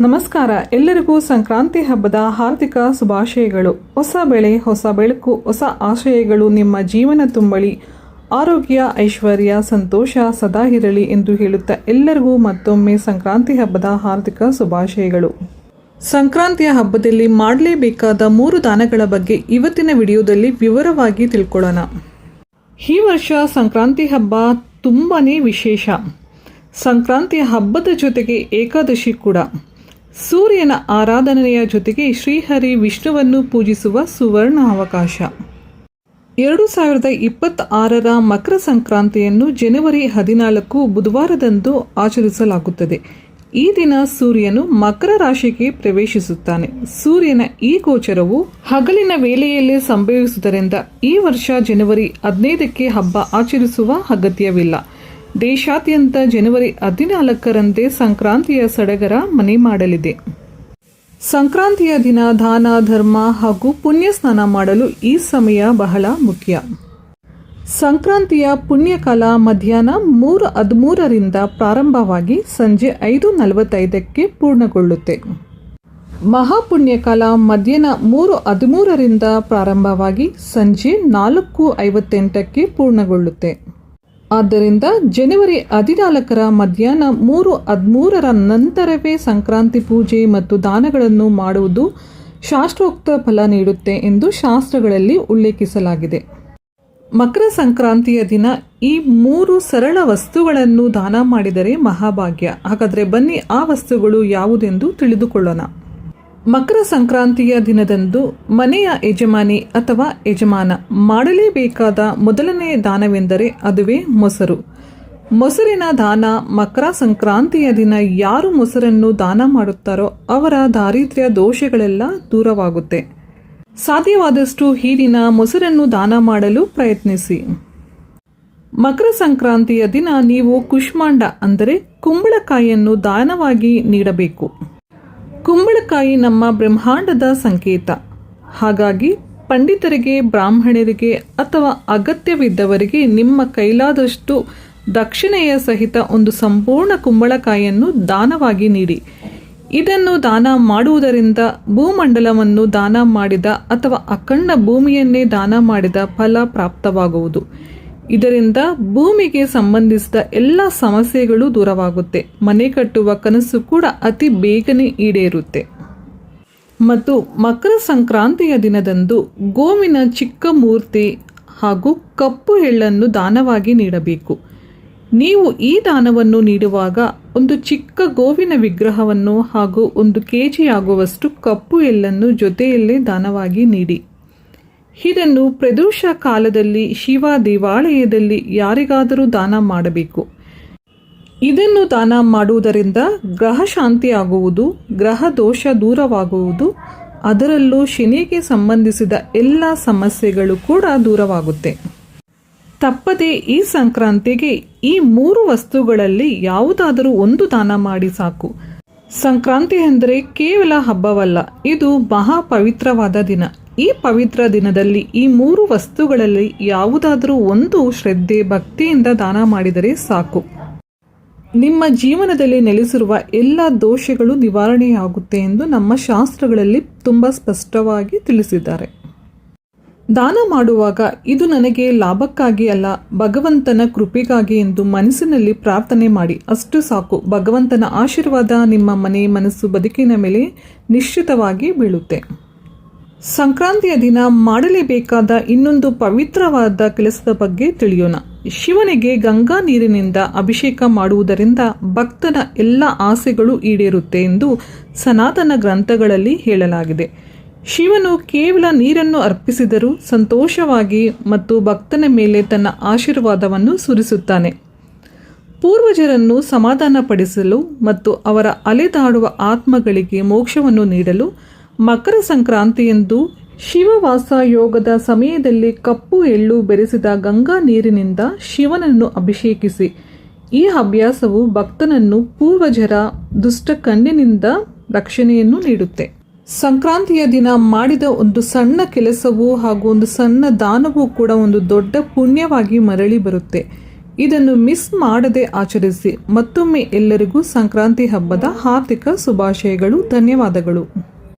ನಮಸ್ಕಾರ. ಎಲ್ಲರಿಗೂ ಸಂಕ್ರಾಂತಿ ಹಬ್ಬದ ಹಾರ್ದಿಕ ಶುಭಾಶಯಗಳು. ಹೊಸ ಬೆಳೆ, ಹೊಸ ಬೆಳಕು, ಹೊಸ ಆಶಯಗಳು ನಿಮ್ಮ ಜೀವನ ತುಂಬಳಿ ಆರೋಗ್ಯ, ಐಶ್ವರ್ಯ, ಸಂತೋಷ ಸದಾ ಇರಲಿ ಎಂದು ಹೇಳುತ್ತಾ ಎಲ್ಲರಿಗೂ ಮತ್ತೊಮ್ಮೆ ಸಂಕ್ರಾಂತಿ ಹಬ್ಬದ ಹಾರ್ದಿಕ ಶುಭಾಶಯಗಳು. ಸಂಕ್ರಾಂತಿಯ ಹಬ್ಬದಲ್ಲಿ ಮಾಡಲೇಬೇಕಾದ ಮೂರು ದಾನಗಳ ಬಗ್ಗೆ ಇವತ್ತಿನ ವಿಡಿಯೋದಲ್ಲಿ ವಿವರವಾಗಿ ತಿಳ್ಕೊಳ್ಳೋಣ. ಈ ವರ್ಷ ಸಂಕ್ರಾಂತಿ ಹಬ್ಬ ತುಂಬಾ ವಿಶೇಷ. ಸಂಕ್ರಾಂತಿಯ ಹಬ್ಬದ ಜೊತೆಗೆ ಏಕಾದಶಿ ಕೂಡ. ಸೂರ್ಯನ ಆರಾಧನೆಯ ಜೊತೆಗೆ ಶ್ರೀಹರಿ ವಿಷ್ಣುವನ್ನು ಪೂಜಿಸುವ ಸುವರ್ಣ ಅವಕಾಶ ಎರಡು ಸಾವಿರದ ಇಪ್ಪತ್ತಾರರ ಮಕರ ಸಂಕ್ರಾಂತಿಯನ್ನು ಜನವರಿ ಹದಿನಾಲ್ಕು ಬುಧವಾರದಂದು ಆಚರಿಸಲಾಗುತ್ತದೆ. ಈ ದಿನ ಸೂರ್ಯನು ಮಕರ ರಾಶಿಗೆ ಪ್ರವೇಶಿಸುತ್ತಾನೆ. ಸೂರ್ಯನ ಈ ಗೋಚರವು ಹಗಲಿನ ವೇಳೆಯಲ್ಲೇ ಸಂಭವಿಸುವುದರಿಂದ ಈ ವರ್ಷ ಜನವರಿ ಹದಿನೈದಕ್ಕೆ ಹಬ್ಬ ಆಚರಿಸುವ ಅಗತ್ಯವಿಲ್ಲ. ದೇಶಾದ್ಯಂತ ಜನವರಿ ಹದಿನಾಲ್ಕರಂದೇ ಸಂಕ್ರಾಂತಿಯ ಸಡಗರ ಮನೆ ಮಾಡಲಿದೆ. ಸಂಕ್ರಾಂತಿಯ ದಿನ ದಾನ, ಧರ್ಮ ಹಾಗೂ ಪುಣ್ಯ ಸ್ನಾನ ಮಾಡಲು ಈ ಸಮಯ ಬಹಳ ಮುಖ್ಯ. ಸಂಕ್ರಾಂತಿಯ ಪುಣ್ಯಕಾಲ ಮಧ್ಯಾಹ್ನ ಮೂರು ಹದಿಮೂರರಿಂದ ಪ್ರಾರಂಭವಾಗಿ ಸಂಜೆ ಐದು ನಲವತ್ತೈದಕ್ಕೆ ಪೂರ್ಣಗೊಳ್ಳುತ್ತೆ. ಮಹಾಪುಣ್ಯಕಾಲ ಮಧ್ಯಾಹ್ನ ಮೂರು ಹದಿಮೂರರಿಂದ ಪ್ರಾರಂಭವಾಗಿ ಸಂಜೆ ನಾಲ್ಕು ಐವತ್ತೆಂಟಕ್ಕೆ ಪೂರ್ಣಗೊಳ್ಳುತ್ತೆ. ಆದ್ದರಿಂದ ಜನವರಿ ಹದಿನಾಲ್ಕರ ಮಧ್ಯಾಹ್ನ ಮೂರು ಹದಿಮೂರರ ನಂತರವೇ ಸಂಕ್ರಾಂತಿ ಪೂಜೆ ಮತ್ತು ದಾನಗಳನ್ನು ಮಾಡುವುದು ಶಾಸ್ತ್ರೋಕ್ತ ಫಲ ನೀಡುತ್ತೆ ಎಂದು ಶಾಸ್ತ್ರಗಳಲ್ಲಿ ಉಲ್ಲೇಖಿಸಲಾಗಿದೆ. ಮಕರ ಸಂಕ್ರಾಂತಿಯ ದಿನ ಈ ಮೂರು ಸರಳ ವಸ್ತುಗಳನ್ನು ದಾನ ಮಾಡಿದರೆ ಮಹಾಭಾಗ್ಯ. ಹಾಗಾದರೆ ಬನ್ನಿ ಆ ವಸ್ತುಗಳು ಯಾವುದೆಂದು ತಿಳಿದುಕೊಳ್ಳೋಣ. ಮಕರ ಸಂಕ್ರಾಂತಿಯ ದಿನದಂದು ಮನೆಯ ಯಜಮಾನಿ ಅಥವಾ ಯಜಮಾನ ಮಾಡಲೇಬೇಕಾದ ಮೊದಲನೇ ದಾನವೆಂದರೆ ಅದುವೇ ಮೊಸರು. ಮೊಸರಿನ ದಾನ ಮಕರ ಸಂಕ್ರಾಂತಿಯ ದಿನ ಯಾರು ಮೊಸರನ್ನು ದಾನ ಮಾಡುತ್ತಾರೋ ಅವರ ದಾರಿದ್ರ್ಯ ದೋಷಗಳೆಲ್ಲ ದೂರವಾಗುತ್ತೆ. ಸಾಧ್ಯವಾದಷ್ಟು ಈ ದಿನ ಮೊಸರನ್ನು ದಾನ ಮಾಡಲು ಪ್ರಯತ್ನಿಸಿ. ಮಕರ ಸಂಕ್ರಾಂತಿಯ ದಿನ ನೀವು ಕುಷ್ಮಾಂಡ ಅಂದರೆ ಕುಂಬಳಕಾಯಿಯನ್ನು ದಾನವಾಗಿ ನೀಡಬೇಕು. ಕುಂಬಳಕಾಯಿ ನಮ್ಮ ಬ್ರಹ್ಮಾಂಡದ ಸಂಕೇತ. ಹಾಗಾಗಿ ಪಂಡಿತರಿಗೆ, ಬ್ರಾಹ್ಮಣರಿಗೆ ಅಥವಾ ಅಗತ್ಯವಿದ್ದವರಿಗೆ ನಿಮ್ಮ ಕೈಲಾದಷ್ಟು ದಕ್ಷಿಣೆಯ ಸಹಿತ ಒಂದು ಸಂಪೂರ್ಣ ಕುಂಬಳಕಾಯಿಯನ್ನು ದಾನವಾಗಿ ನೀಡಿ. ಇದನ್ನು ದಾನ ಮಾಡುವುದರಿಂದ ಭೂಮಂಡಲವನ್ನು ದಾನ ಮಾಡಿದ ಅಥವಾ ಅಖಂಡ ಭೂಮಿಯನ್ನೇ ದಾನ ಮಾಡಿದ ಫಲ ಪ್ರಾಪ್ತವಾಗುವುದು. ಇದರಿಂದ ಭೂಮಿಗೆ ಸಂಬಂಧಿಸಿದ ಎಲ್ಲ ಸಮಸ್ಯೆಗಳು ದೂರವಾಗುತ್ತೆ. ಮನೆ ಕಟ್ಟುವ ಕನಸು ಕೂಡ ಅತಿ ಬೇಗನೆ ಈಡೇರುತ್ತೆ. ಮತ್ತು ಮಕರ ಸಂಕ್ರಾಂತಿಯ ದಿನದಂದು ಗೋವಿನ ಚಿಕ್ಕ ಮೂರ್ತಿ ಹಾಗೂ ಕಪ್ಪು ಎಳ್ಳನ್ನು ದಾನವಾಗಿ ನೀಡಬೇಕು. ನೀವು ಈ ದಾನವನ್ನು ನೀಡುವಾಗ ಒಂದು ಚಿಕ್ಕ ಗೋವಿನ ವಿಗ್ರಹವನ್ನು ಹಾಗೂ ಒಂದು ಕೆಜಿ ಆಗುವಷ್ಟು ಕಪ್ಪು ಎಳ್ಳನ್ನು ಜೊತೆಯಲ್ಲೇ ದಾನವಾಗಿ ನೀಡಿ. ಇದನ್ನು ಪ್ರದೋಷ ಕಾಲದಲ್ಲಿ ಶಿವ ದೇವಾಲಯದಲ್ಲಿ ಯಾರಿಗಾದರೂ ದಾನ ಮಾಡಬೇಕು. ಇದನ್ನು ದಾನ ಮಾಡುವುದರಿಂದ ಗ್ರಹ ಶಾಂತಿ ಆಗುವುದು ಗ್ರಹ ದೋಷ ದೂರವಾಗುವುದು, ಅದರಲ್ಲೂ ಶನಿಗೆ ಸಂಬಂಧಿಸಿದ ಎಲ್ಲ ಸಮಸ್ಯೆಗಳು ಕೂಡ ದೂರವಾಗುತ್ತೆ. ತಪ್ಪದೆ ಈ ಸಂಕ್ರಾಂತಿಗೆ ಈ ಮೂರು ವಸ್ತುಗಳಲ್ಲಿ ಯಾವುದಾದರೂ ಒಂದು ದಾನ ಮಾಡಿ ಸಾಕು. ಸಂಕ್ರಾಂತಿ ಎಂದರೆ ಕೇವಲ ಹಬ್ಬವಲ್ಲ, ಇದು ಮಹಾ ಪವಿತ್ರವಾದ ದಿನ. ಈ ಪವಿತ್ರ ದಿನದಲ್ಲಿ ಈ ಮೂರು ವಸ್ತುಗಳಲ್ಲಿ ಯಾವುದಾದರೂ ಒಂದು ಶ್ರದ್ಧೆ, ಭಕ್ತಿಯಿಂದ ದಾನ ಮಾಡಿದರೆ ಸಾಕು. ನಿಮ್ಮ ಜೀವನದಲ್ಲಿ ನೆಲೆಸಿರುವ ಎಲ್ಲ ದೋಷಗಳು ನಿವಾರಣೆಯಾಗುತ್ತೆ ಎಂದು ನಮ್ಮ ಶಾಸ್ತ್ರಗಳಲ್ಲಿ ತುಂಬ ಸ್ಪಷ್ಟವಾಗಿ ತಿಳಿಸಿದ್ದಾರೆ. ದಾನ ಮಾಡುವಾಗ ಇದು ನನಗೆ ಲಾಭಕ್ಕಾಗಿ ಅಲ್ಲ, ಭಗವಂತನ ಕೃಪೆಗಾಗಿ ಎಂದು ಮನಸ್ಸಿನಲ್ಲಿ ಪ್ರಾರ್ಥನೆ ಮಾಡಿ. ಅಷ್ಟು ಸಾಕು. ಭಗವಂತನ ಆಶೀರ್ವಾದ ನಿಮ್ಮ ಮನೆ, ಮನಸ್ಸು, ಬದುಕಿನ ಮೇಲೆ ನಿಶ್ಚಿತವಾಗಿ ಬೀಳುತ್ತೆ. ಸಂಕ್ರಾಂತಿಯ ದಿನ ಮಾಡಲೇಬೇಕಾದ ಇನ್ನೊಂದು ಪವಿತ್ರವಾದ ಕೆಲಸದ ಬಗ್ಗೆ ತಿಳಿಯೋಣ. ಶಿವನಿಗೆ ಗಂಗಾ ನೀರಿನಿಂದ ಅಭಿಷೇಕ ಮಾಡುವುದರಿಂದ ಭಕ್ತನ ಎಲ್ಲ ಆಸೆಗಳು ಈಡೇರುತ್ತೆ ಎಂದು ಸನಾತನ ಗ್ರಂಥಗಳಲ್ಲಿ ಹೇಳಲಾಗಿದೆ. ಶಿವನು ಕೇವಲ ನೀರನ್ನು ಅರ್ಪಿಸಿದರೂ ಸಂತೋಷವಾಗಿ ಮತ್ತು ಭಕ್ತನ ಮೇಲೆ ತನ್ನ ಆಶೀರ್ವಾದವನ್ನು ಸುರಿಸುತ್ತಾನೆ. ಪೂರ್ವಜರನ್ನು ಸಮಾಧಾನಪಡಿಸಲು ಮತ್ತು ಅವರ ಅಲೆದಾಡುವ ಆತ್ಮಗಳಿಗೆ ಮೋಕ್ಷವನ್ನು ನೀಡಲು ಮಕರ ಸಂಕ್ರಾಂತಿಯಂದು ಶಿವವಾಸ ಯೋಗದ ಸಮಯದಲ್ಲಿ ಕಪ್ಪು ಎಳ್ಳು ಬೆರೆಸಿದ ಗಂಗಾ ನೀರಿನಿಂದ ಶಿವನನ್ನು ಅಭಿಷೇಕಿಸಿ. ಈ ಅಭ್ಯಾಸವು ಭಕ್ತನನ್ನು ಪೂರ್ವಜರ ದುಷ್ಟ ಕಣ್ಣಿನಿಂದ ರಕ್ಷಣೆಯನ್ನು ನೀಡುತ್ತೆ. ಸಂಕ್ರಾಂತಿಯ ದಿನ ಮಾಡಿದ ಒಂದು ಸಣ್ಣ ಕೆಲಸವು ಹಾಗೂ ಒಂದು ಸಣ್ಣ ದಾನವೂ ಕೂಡ ಒಂದು ದೊಡ್ಡ ಪುಣ್ಯವಾಗಿ ಮರಳಿ ಬರುತ್ತೆ. ಇದನ್ನು ಮಿಸ್ ಮಾಡದೆ ಆಚರಿಸಿ ಮತ್ತೊಮ್ಮೆ ಎಲ್ಲರಿಗೂ ಸಂಕ್ರಾಂತಿ ಹಬ್ಬದ ಹಾರ್ದಿಕ ಶುಭಾಶಯಗಳು, ಧನ್ಯವಾದಗಳು.